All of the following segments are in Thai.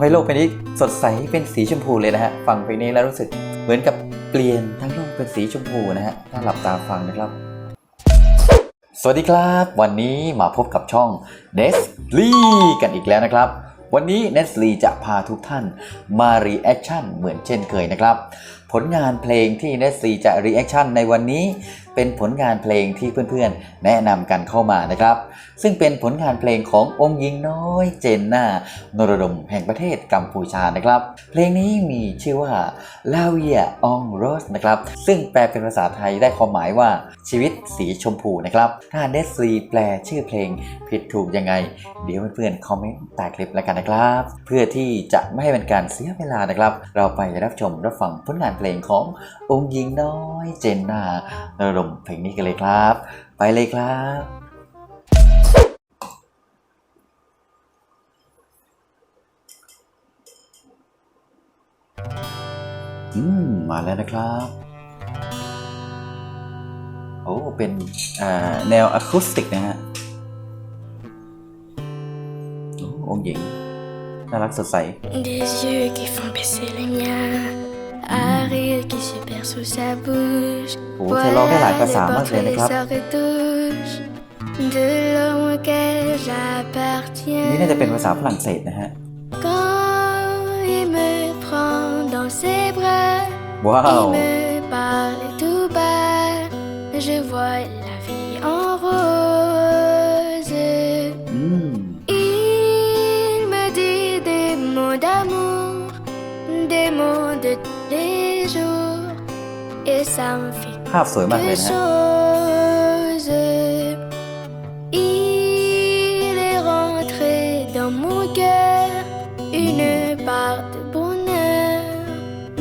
ให้โลกใบนี้สดใสเป็นสีชมพูเลยนะฮะฟังเพลงนี้แล้วรู้สึกเหมือนกับเปลี่ยนทั้งโลกเป็นสีชมพูนะฮะถ้าหลับตาฟังนะครับ สวัสดีครับ วันนี้มาพบกับช่อง n e s l e กันอีกแล้วนะครับ วันนี้ n e s l e จะพาทุกท่านมารีแอคชั่นเหมือนเช่นเคยนะครับ ผลงานเพลงที่ n e s l e จะรีแอคชั่นในวันนี้ เป็นผลงานเพลงที่เพื่อนๆ แนะนำกันเข้ามานะครับ ซึ่งเป็นผลงานเพลงขององค์หญิงน้อยเจนนานรดมแห่งประเทศกัมพูชานะครับ เพลงนี้มีชื่อว่าลาเวียองโรสนะครับ ซึ่งแปลเป็นภาษาไทยได้ความหมายว่าชีวิตสีชมพูนะครับ ถ้าเนสลีแปลชื่อเพลงผิดถูกยังไง เดี๋ยวเพื่อนๆคอมเมนต์ใต้คลิปแล้วกันนะครับ เพื่อที่จะไม่ให้เป็นการเสียเวลานะครับ เราไปรับชมรับฟังผลงานเพลงขององค์หญิงน้อยเจนนานรดมเพลงนี้กันเลยครับ ไปเลยครับอืมมาแล้วนะครับ โอ้ เป็นแนวอะคูสติกนะฮะโอ้องค์หญิงน่ารักสดใส Des yeux qui font baisser les miens, un rire qui se perd sous sa bouche. โอ้เธอร้องได้หลายภาษามากเลย les นะครับ portraits et retouches de l'homme auquel นี่ j'appartiens. น่าจะเป็นภาษาฝรั่งเศสนะฮะ Quand il me prend dans ses bras, ว้าว il me parle tout bas, je vois la vie en rose. อืม Il me dit des mots d'amour, des mots de ภาพสวยมากเลย quelque นะฮะ chose. Il est rentré dans mon cœur une part de bonheur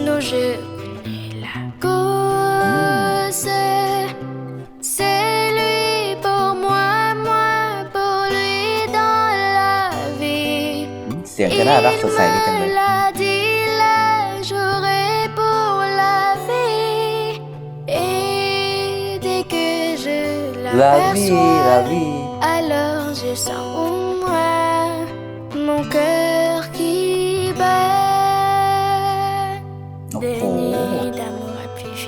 dont je connais la cause. C'est lui pour moi, moi pour lui dans la vie. เสียงจะน่ารักสดใสดีจังเลย La vie, la l'aperçois, vie alors je sens en moi mon cœur qui bat. โอ้ Des โห nuits d'amour à plus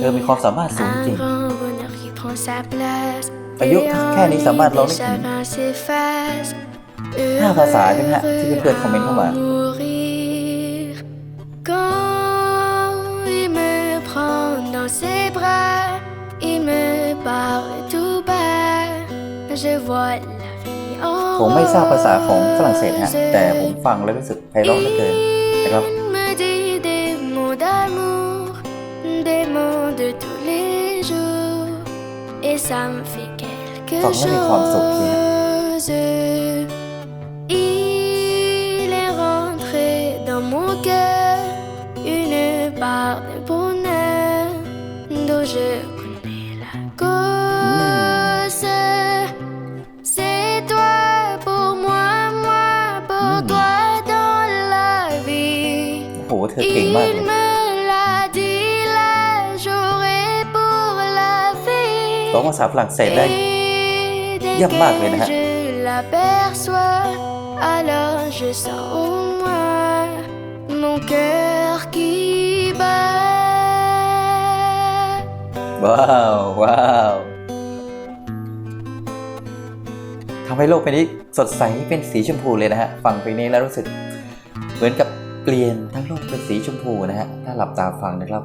เธอมี finir. ความสามารถสูง Un จริง grand bonheur qui prend sa place. Aïe, Et en qu'elle est sa lui, mère, des l'on est- chagrins s'effacent. ห้าภาษาใช่ไหมฮะที่เพื่อนๆคอมเมนต์เข้ามา mourir. Quand il me prend dans ses bras, il me ผมไม่ทราบภาษาของฝรั่งเศสฮะ rose. แต่ผมฟังแล้วรู้สึกไพเราะเหลือเกินนะครับ Il me dit des mots d'amour, des mots de tous les jours, et ça me fait quelque Enfin, moi, les grandes sorties, chose. Il est rentré dans mon cœur une part de bonheur dont je เธอเก่งมากเล Il ย me l'a dit là, j'aurai pour la vie. ร้องภาษาฝรั่งเศสได้ Et dès Y'a marre, mais que là. je l'aperçois, alors je sens en moi mon cœur qui bat. ว้าวว้าวทำให้โลกใบนี้สดใสเป็นสีชมพูเลยนะฮะ ฟังเพลงนี้แล้วรู้สึกเหมือนกับ เปลี่ยนทั้งโลกเป็นสีชมพูนะฮะ ถ้าหลับตาฟังนะครับ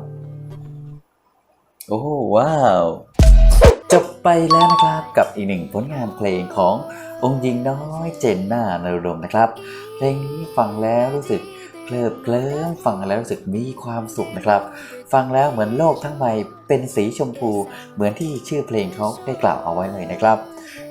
โอ้ว้าว จบไปแล้วนะครับกับอีกหนึ่งผลงานเพลงขององค์หญิงน้อยเจนน่านรดมนะครับ เพลงนี้ฟังแล้วรู้สึกเคลิบเคลิ้มฟังแล้วรู้สึกมีความสุขนะครับ ฟังแล้วเหมือนโลกทั้งใบเป็นสีชมพู เหมือนที่ชื่อเพลงเขาได้กล่าวเอาไว้เลยนะครับ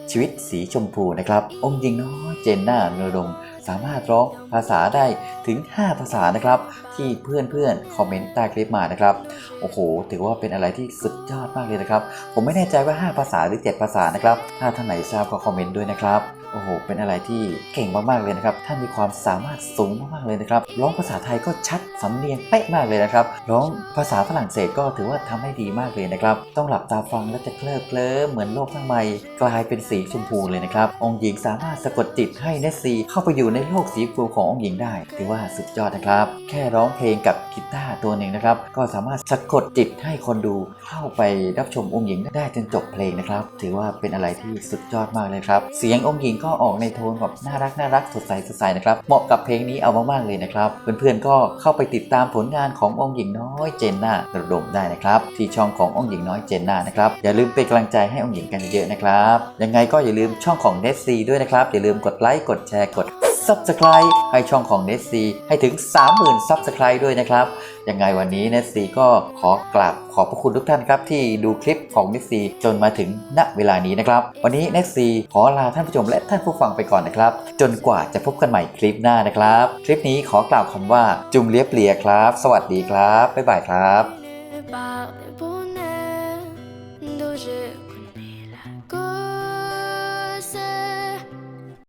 ชีวิตสีชมพูนะครับ องค์หญิงน้อยเจนน่านรดม สามารถร้องภาษาได้ถึง 5 ภาษานะครับ ที่เพื่อนๆคอมเมนต์ใต้คลิปมานะครับโอ้โห ถือว่าเป็นอะไรที่สุดยอดมากเลยนะครับ ผมไม่แน่ใจว่า 5 ภาษาหรือ 7 ภาษานะครับ ถ้าท่านไหนทราบก็คอมเมนต์ด้วยนะครับ โอ้โห เป็นอะไรที่เก่งมากๆเลยนะครับ ท่านมีความสามารถสูงมากๆเลยนะครับ ร้องภาษาไทยก็ชัดสำเนียงเป๊ะมากเลยนะครับ ร้องภาษาฝรั่งเศสก็ถือว่าทำได้ดีมากเลยนะครับ ต้องหลับตาฟังแล้วจะเคลิบเคลิ้มเหมือนโลกทั้งใบกลายเป็นสีชมพูเลยนะครับ องค์หญิงสามารถสะกดจิตให้เนสซีเข้าไปอยู่ในโลกสีชมพูขององค์หญิงได้ ถือว่าสุดยอดนะครับ แค่ร้องเพลงกับกีตาร์ตัวหนึ่งนะครับ ก็สามารถสะกดจิตให้คนดูเข้าไปรับชมองค์หญิงได้จนจบเพลงนะครับ ถือว่าเป็นอะไรที่สุดยอดมากเลยครับ เสียงองค์หญิงก็ออกในโทนแบบน่ารักน่ารักสดใสสดใสนะครับ เหมาะกับเพลงนี้เอามากๆเลยนะครับ เพื่อนๆก็เข้าไปติดตามผลงานขององค์หญิงน้อยเจนน่าระดมได้นะครับ ที่ช่องขององค์หญิงน้อยเจนน่านะครับ อย่าลืมเป็นกำลังใจให้องค์หญิงกันเยอะๆนะครับ ยังไงก็อย่าลืมช่องของเนสซีด้วยนะครับ อย่าลืมกดไลค์กดแชร์กด Subscribe ให้ช่องของ n e t c ให้ถึง 30,000 Subscribe ด้วยนะครับ ยังไงวันนี้ n e t c ก็ขอกราบขอบพระคุณทุกท่านครับ ที่ดูคลิปของ n e t c จนมาถึงณเวลานี้นะครับ วันนี้ n e t c ขอลาท่านผู้ชมและท่านผู้ฟังไปก่อนนะครับ จนกว่าจะพบกันใหม่คลิปหน้านะครับ คลิปนี้ขอกล่าวคำว่าจุมเลียบเลียครับ สวัสดีครับบ๊ายบายครับ